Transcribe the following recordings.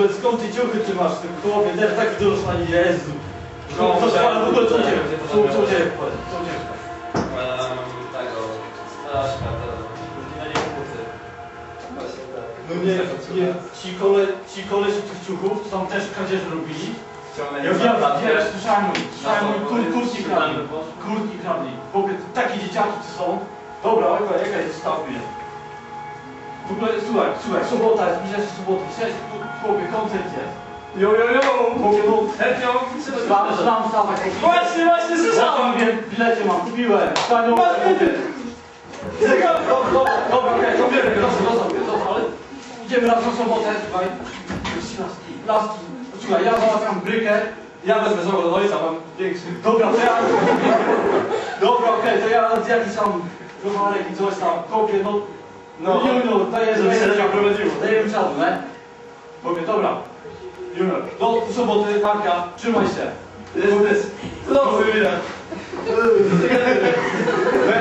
ogóle skąd ty ciuchy ty masz w tym chłopie? Też tak dużo na Jezu. No, co się, w ogóle co ciebie? Co, ciebie? Co ciebie? tego, to nie kłócy. No nie, nie, ci kole, ci koleś tych ciuchów, to tam też kradzież robili. Ja wiem, wiesz, słyszałem mój, słyszałem mój kur, kurtki kradli. Kurtki kradli. W ogóle takie dzieciaki co są. Dobra, jaka, jaka jest staw mnie? W ogóle, słuchaj, słuchaj, sobota jest, bliżej się sobota, cześć, chłopie, koncert jest. Jo, jo, jo! Chłopie, no, Chętnie znam, znam stawać. Właśnie, właśnie słyszałem! Ja w bilecie mam, kupiłem. Panią, chłopie. Dobra, dobra, dobra, okej, to bierę, zostaw, zostaw, zostaw, ale idziemy raz na sobotę, słuchaj. Laski, laski. Słuchaj, ja załatwiam brykę, ja wezmę znowu do ojca, mam większy. Dobra, to ja... Dobra, okej, to ja jakiś tam browarek i coś tam, kopię, no... No, Junior, dajesz, Żeby się prowadziło. dajemy czadu, nie? Mówię, dobra. Junior, do soboty, Marka, trzymaj się. Jest, Dobrze, widać.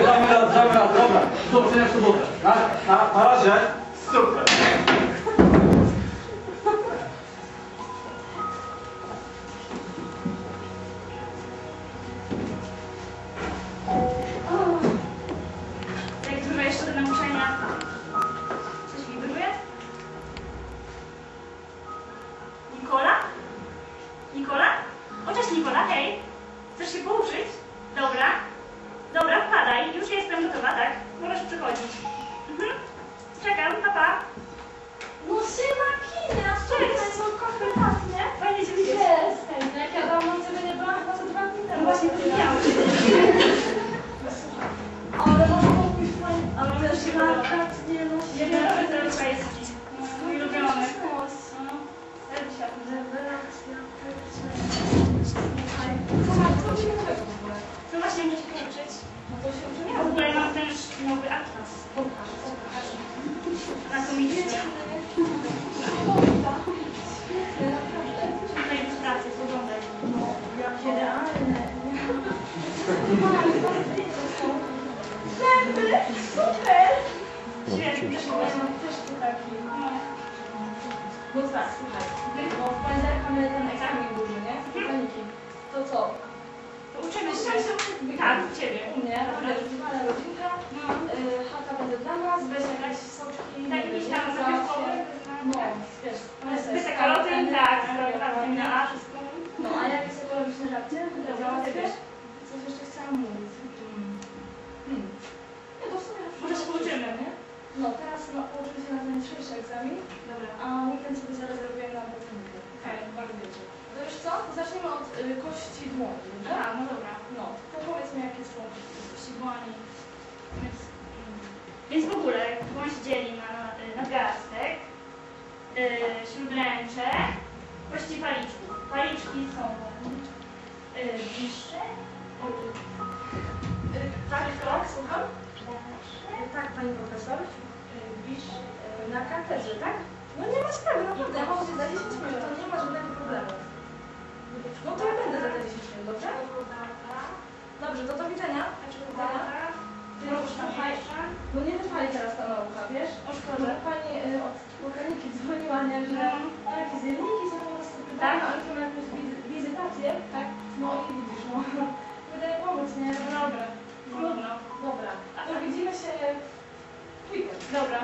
Damy radę, damy radę, dobra. Do zobaczenia w sobotę. Na, na, na razie. Thank you. Super! Świetnie, też tu taki. No. No tak, słuchaj. No w października mamy ten egzamin duży, nie? Z mechaniki. To co? To uczymy się. Tak, Tak, ciebie. u No, teraz no, się na ten dzisiejszy egzamin, Dobra. a weekend sobie zarezerwujemy na pracownikę. Okej. bardzo wiecie. To wiesz co? To zaczniemy od y, kości dłoni, dobrze? A, no dobra. No, to powiedz mi jakie są. Siłowani. Więc, mm, więc w ogóle dłoń się dzieli na y, nadgarstek, yy, śródręcze, kości paliczków. Paliczki są yy, bliższe, Y, tak, tak, słucham? Y, tak, pani profesor. Na katedrze, tak? No nie sprawy, naprawdę, ja mam za 10 minut, to nie ma żadnego problemu. No to ja będę za te 10 minut, dobrze? Dobrze, to do widzenia. Do widzenia. Ty już słuchaj, bo nie wypali teraz ta nauka, wiesz? O Bo szkoda. pani y, od mechaniki dzwoniła, nie, że No. jakieś zjemniki są po prostu pytane, Tak? a oni tu mają jakąś wizy- wizytację, tak? No i widzisz, no. Wydaje pomóc, nie? Dobra. Trudno. Dobra, to widzimy się w weekend. Dobra.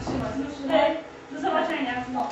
Się. Hej, do zobaczenia. No.